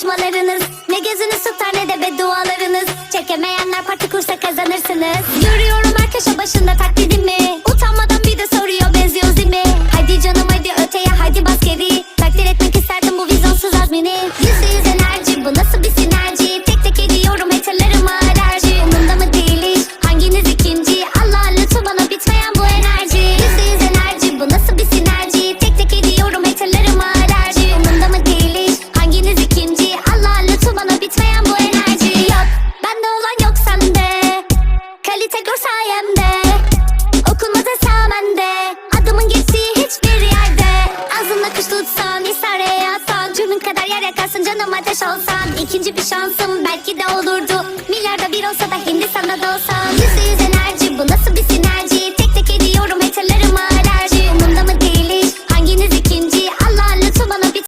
konuşmalarınız Ne gözünüz tutar ne de beddualarınız. Çekemeyenler parti kursa kazanırsınız. Görüyorum her köşe başında taklidimi Utanmadan bir de soruyor benziyor zimi Hadi canım hadi öteye hadi bas geri. Takdir etmek isterdim bu vizyonsuz azmini. Yüzde yüz enerji bu nasıl bir sinerji ikinci Allah lütfu bana bitmeyen bu enerji. Yok bende olan yok sende. Kalite gör sayemde. Okunmadı sağmende Adımın geçtiği hiçbir yerde. Ağzında kuş tutsan İsare atsan Cürmün kadar yer yakarsın canım ateş olsan. İkinci bir şansım belki de olurdu. Milyarda bir olsa da Hindistan'da da olsam Yüzde yüz